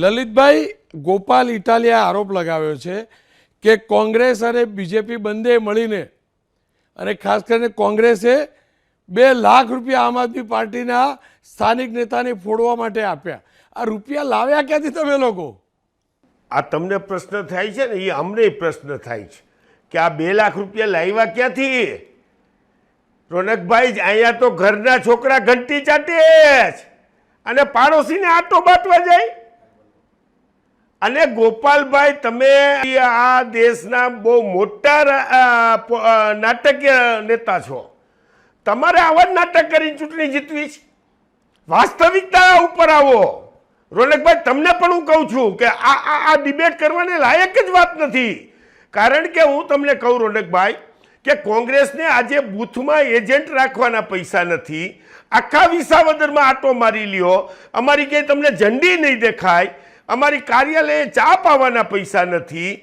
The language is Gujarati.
લલિતભાઈ ગોપાલ ઇટાલિયા આરોપ લગાવ્યો છે કે કોંગ્રેસ અને બીજેપી બંને મળીને, અને ખાસ કરીને કોંગ્રેસે બે લાખ રૂપિયા આમ આદમી પાર્ટીના સ્થાનિક નેતાને ફોડવા માટે આપ્યા. આ રૂપિયા લાવ્યા ક્યાંથી તમે લોકો? આ તમને પ્રશ્ન થાય છે ને, એ અમને પ્રશ્ન થાય છે કે આ બે લાખ રૂપિયા લાવ્યા ક્યાંથી? રોનકભાઈ અહીંયા તો ઘરના છોકરા ઘંટી ચાટે અને પાડોશીને આટો બાટવા જાય. અને ગોપાલભાઈ, તમે આ દેશના બહુ મોટા નાટકીય નેતા છો. તમારે આવા જ નાટક કરીને ચૂંટણી જીતવી છે? વાસ્તવિકતા ઉપર આવો. રોનકભાઈ, તમને પણ હું કહું છું કે આ આ ડિબેટ કરવાને લાયક જ વાત નથી. કારણ કે હું તમને કહું રોનકભાઈ, કે કોંગ્રેસને આજે બૂથમાં એજન્ટ રાખવાના પૈસા નથી. આખા વિસાવદરમાં આટો મારી લ્યો. અમારી ક્યાંય તમને ઝંડી નહીં દેખાય. અમારી કાર્યાલયે ચા પાવાના પૈસા નથી.